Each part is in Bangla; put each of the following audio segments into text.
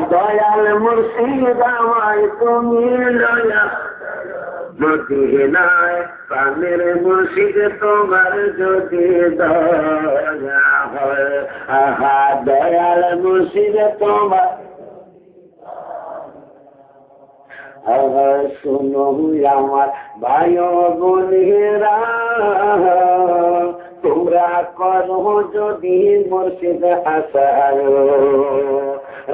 দয়াল মুর্শিদ আমায় তুমি লয়া। যদি নাই প্রাণের মুর্শিদ তোমার যদি দয়া হয়, আহা দয়াল মুর্শিদ তোমার। শুনো আমার ভাই বোনেরা। তোমরা করো যদি মুর্শিদ আসার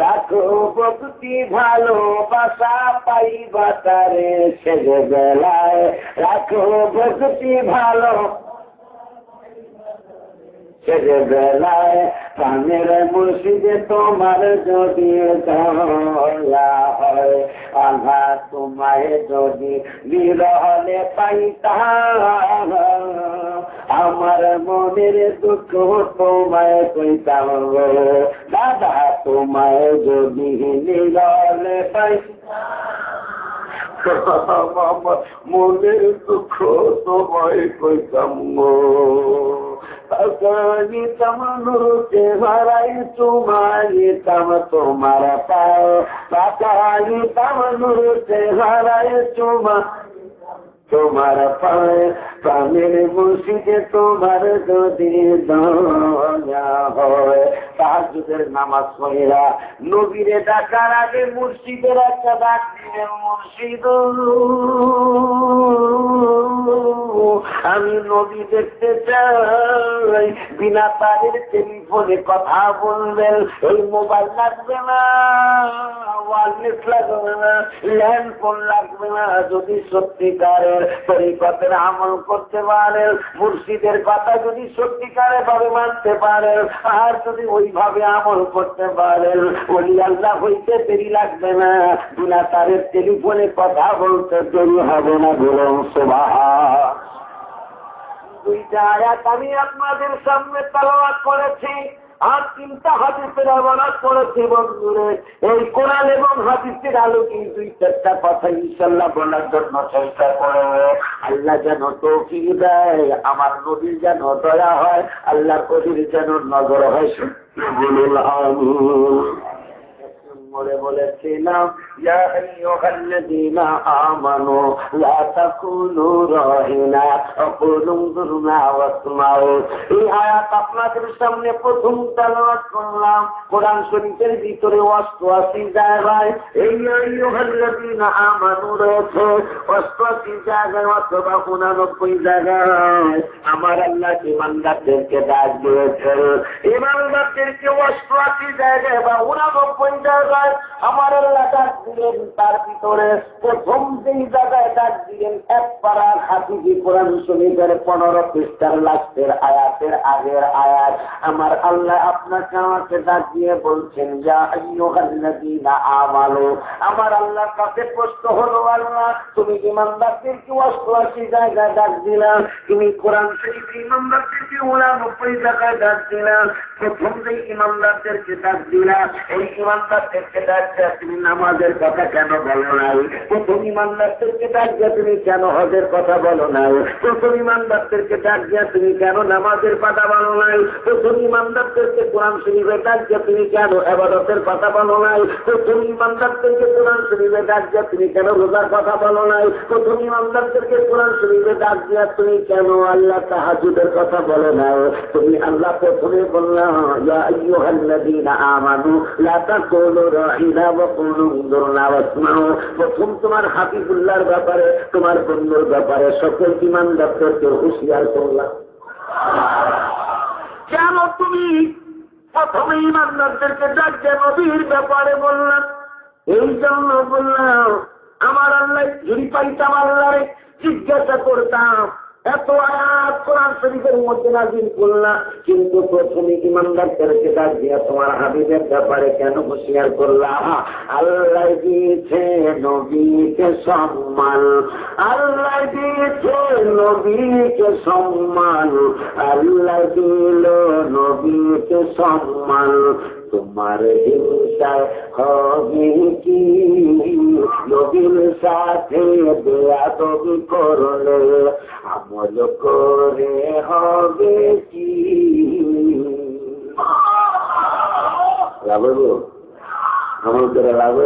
রাখো ভক্তি ভালোবাসা পাইবা তারে সেজে বেলায় রাখো ভক্তি ভালো সেজে বেলায় প্রাণের মুর্শিদে তোমার যদি দয়া হয় আঘা তোমায় যদি বিরহলে পাইতা আমার মনের দুঃখ তোমায় কইতাম দাদা তোমায় যদি নিরলে পাই। মনের দুঃখ তোমায় কইতাম নিতাম নুরুতে হারাই তোমার নিতাম তোমার পাও পাতা নিতাম নুরুতে হারাই তোমার তোমার পায়ে প্রাণের মুর্শিদে তোমার যদি দয়া হয়, তাহাজুদের নামাজ পড়েরা নবীরে ডাকার আগে মুর্শিদের একটা ডাক দিলেন মুর্শিদ আমি নবী দেখতে চাই। বিনা তারের টেলিফোনে কথা বলবেন, ওই মোবাইল লাগবে না, ওয়ারলেস লাগবে না ল্যান্ড ফোন লাগবে না। যদি সত্যিকারের তরিকতের আমল করতে পারেন, মুর্শিদের কথা যদি সত্যিকারে ভাবে মানতে পারেন, আর যদি ওইভাবে আমল করতে পারেন ওই আল্লাহ, হইতে দেরি লাগবে না। বিনা তারের টেলিফোনে কথা বলতে দেরি হবে না বলুন সোভা দুইটা আয়াত আমি আপনাদের সামনে তালাবাদ করেছি, আর তিনটা হাদিসের আবারাত করেছি বন্ধুরে। এই কোরআন এবং হাদিসের আলোকে দুই চারটা কথা ইনশাল্লাহ বলার জন্য চেষ্টা করে আল্লাহ যেন তৌফিক দেয়, আমার নদীর যেন দয়া হয় আল্লাহ কবির যেন নজর হয়। সত্যি বলেছিলাম ইয়া আইয়ুহাল্লাযীনা আমানু লা তাকুনু রাহিনা আকুলু দুরনা ওয়াসমাউ এই আয়াত আপনাদের সামনে প্রথম তেলাওয়াত করলাম। কোরআন শরীফের ভিতরে 88 জায়গায় এই আইয়ুহাল্লাযীনা আমানু রয়েছে। 88 জায়গায় অথবা 89 জায়গায়। আমার আল্লাহ ইমানদারদেরকে ডাক দিয়েছেন ইমানদারদেরকে 88 জায়গায় বা 89 জায়গায় আমার আল্লাহ ডাক দিলেন তার ভিতরে প্রথম যেই জায়গায় ডাক দিলেন এক পাড়া হাতিজি কোরআন শরীফের পনেরো পৃষ্ঠার লাস্টের আয়াতের আগের আয়াত, আমার আল্লাহ আপনাকে আমাকে ডাক দিয়ে বলছেন যা না আমালো আমার আল্লাহর কাছে প্রশ্ন হলো, আল্লাহ, তুমি ইমানদারদেরকে অষ্টআশি জায়গায় ডাক দিলাম তুমি কোরআন শরীফ ইমানদারদেরকে উনানব্বই জায়গায় ডাক দিলাম প্রথম যে ইমানদারদেরকে ডাক দিলাম এই ইমানদারদেরকে ডাকছে তুমি নামাজের কথা কেন বলো নাই? প্রথম ইমানদারদেরকে ডাক দিয়ে তুমি কেন হজের কথা বলো নাই? প্রথম ইমানদারদেরকে ডাক দিয়ে তুমি কেন নামাজের কথা বলো নাই? প্রথম ইমানদারদেরকে কোরআন শরীফে ডাক দিয়ে তুমি কেন এবাদতের কথা বলো নাই? প্রথম ইমানদারদেরকে কোরআন শরীফে ডাক দিয়ে তুমি কেন রোজার কথা বলো নাই? প্রথম ইমানদারদেরকে কোরআন শরীফে ডাক দিয়ে তুমি কেন আল্লাহ তাহাজুদের কথা বলো নাই? তুমি আল্লাহ প্রথমে বললাম আমানু, লা তাকুলু রাইনা ওয়া কুলু ওয়াসমাউ প্রথম তোমার হাবিবুল্লাহর ব্যাপারে, তোমার বন্ধুর ব্যাপারে সকল ইমানদারদেরকে হুঁশিয়ার করলাম কেন তুমি প্রথমে ইমানদারদেরকে ডাকছে নবীর ব্যাপারে বললাম এই জন্য বললাম, আমার আল্লাহ যদি পাইতাম আল্লাহরে, জিজ্ঞাসা করতাম এত আয়াত কোরআন শরীফের মধ্যে নাজিল করলাম কিন্তু প্রথমে ইমানদারদেরকে ডাক দিয়া তোমার হাবিবের ব্যাপারে কেন হুঁশিয়ার করলাম আল্লাহ দিয়েছে নবীকে সম্মান, আল্লাহ দিয়েছে নবীকে সম্মান, আল্লাহ দিল নবীকে সম্মান। তোমার হিংসায় হবে কি? নবীর সাথে দেয়া তবি করলে আমল করে হবে কি? লাভ আমল করে লাভ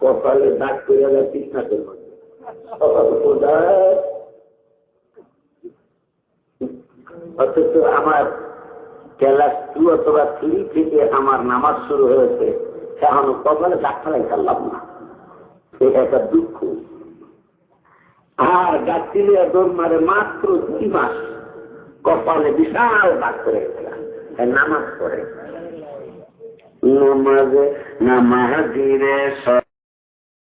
কপালে দাগ করে যাচ্ছিস না তোর অথচ আমার ক্লাস টু অথবা থ্রি থেকে আমার নামাজ শুরু হয়েছে, এখন কপালে দাগ ফেলাই পারলাম না। এটা একটা দুঃখ। আর গাছিলিয়া দৌড় মারে মাত্র দুই মাস কপালে বিশাল বাদ করে নামাজ পড়ে। নামাজ নামাজিরে